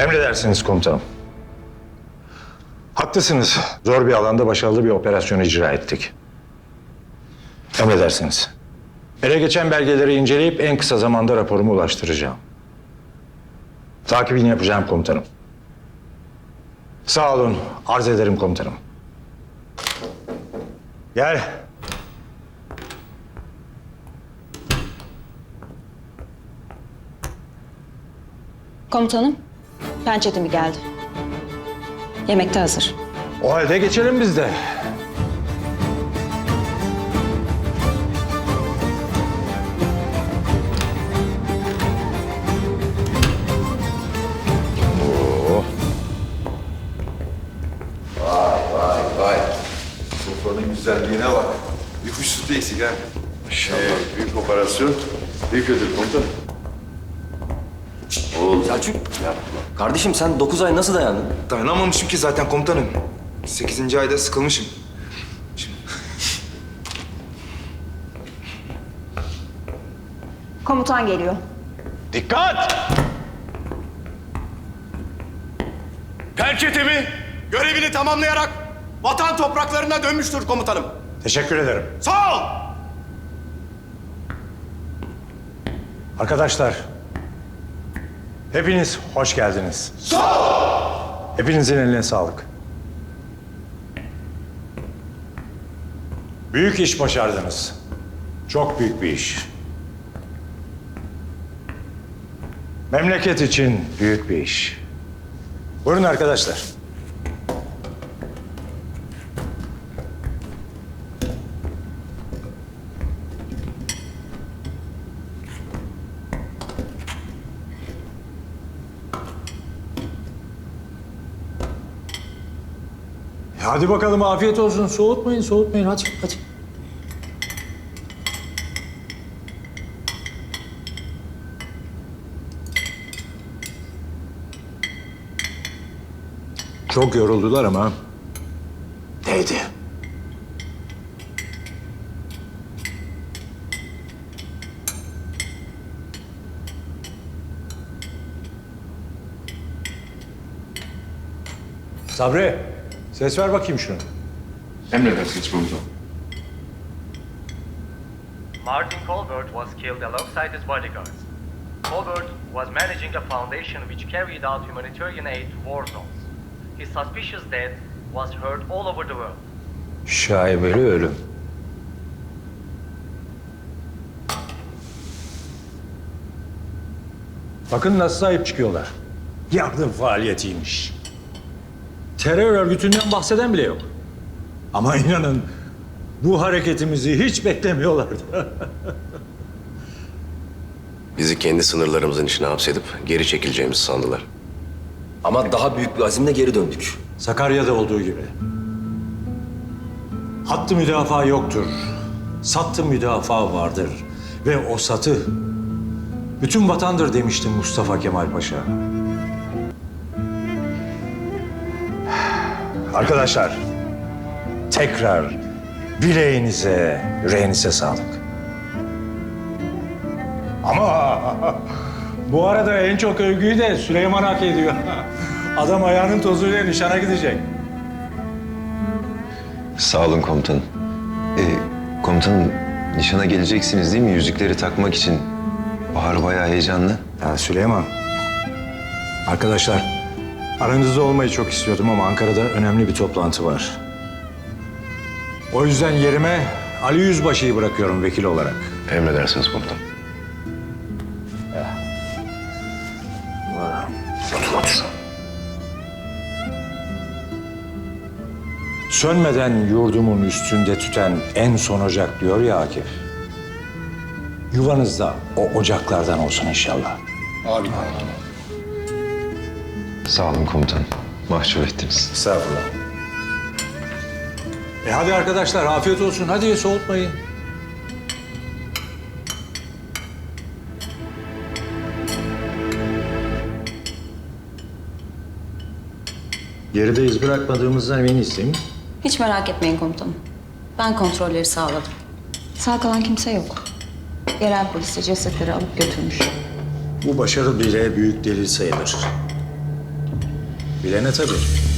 Emredersiniz komutanım. Haklısınız. Zor bir alanda başarılı bir operasyon icra ettik. Emredersiniz. Ele geçen belgeleri inceleyip en kısa zamanda raporumu ulaştıracağım. Takibini yapacağım komutanım. Sağ olun. Arz ederim komutanım. Gel. Komutanım, pençetimi geldi. Yemek de hazır. O halde geçelim biz de. Oo. Vay. Sofranın güzelliğine bak. Bir kuş sütü eksik ha. Maşallah. büyük operasyon. Büyük ödül komutanım. Oğlum. Selçuk, kardeşim sen 9 ay nasıl dayandın? Dayanamamışım ki zaten komutanım. Sekizinci ayda sıkılmışım. Komutan geliyor. Dikkat! Pençetemi görevini tamamlayarak vatan topraklarına dönmüştür komutanım. Teşekkür ederim. Sağ ol. Arkadaşlar, hepiniz hoş geldiniz. Sağ ol. Hepinizin eline sağlık. Büyük iş başardınız. Çok büyük bir iş. Memleket için büyük bir iş. Buyurun arkadaşlar. Hadi bakalım afiyet olsun. Soğutmayın, soğutmayın. Hadi, hadi. Çok yoruldular ama değdi. Sabri, ses ver bakayım şunu. Emredersiniz komutanım. Martin Colbert was killed alongside his bodyguards. Colbert was managing a foundation which carried out humanitarian aid to war zones. His suspicious death was heard all over the world. Şaibeli ölüm. Bakın nasıl sahip çıkıyorlar. Yardım faaliyetiymiş. Terör örgütünden bahseden bile yok. Ama inanın bu hareketimizi hiç beklemiyorlardı. Bizi kendi sınırlarımızın içine hapsedip geri çekileceğimizi sandılar. Ama daha büyük bir azimle geri döndük. Sakarya'da olduğu gibi. Hattı müdafaa yoktur. Sattı müdafaa vardır. Ve o satı bütün vatandır demişti Mustafa Kemal Paşa. Arkadaşlar, tekrar bileğinize, yüreğinize sağlık. Ama bu arada en çok övgüyü de Süleyman hak ediyor. Adam ayağının tozuyla nişana gidecek. Sağ olun komutanım. Ee, komutanım nişana geleceksiniz değil mi? Yüzükleri takmak için. Bahar bayağı heyecanlı. Ya Süleyman. Arkadaşlar, aranızda olmayı çok istiyordum ama Ankara'da önemli bir toplantı var. O yüzden yerime Ali Yüzbaşı'yı bırakıyorum vekil olarak. Emredersiniz komutanım. Sönmeden yurdumun üstünde tüten en son ocak diyor ya Akif. Yuvanızda o ocaklardan olsun inşallah. Sağ olun komutanım. Mahcup ettiniz. Estağfurullah. E hadi arkadaşlar afiyet olsun. Hadi soğutmayın. Geride iz bırakmadığımızdan eminiz değil mi? Hiç merak etmeyin komutanım. Ben kontrolleri sağladım. Sağ kalan kimse yok. Yerel polis de cesetleri alıp götürmüş. Bu başarı bile büyük delil sayılır. Bilene tabii.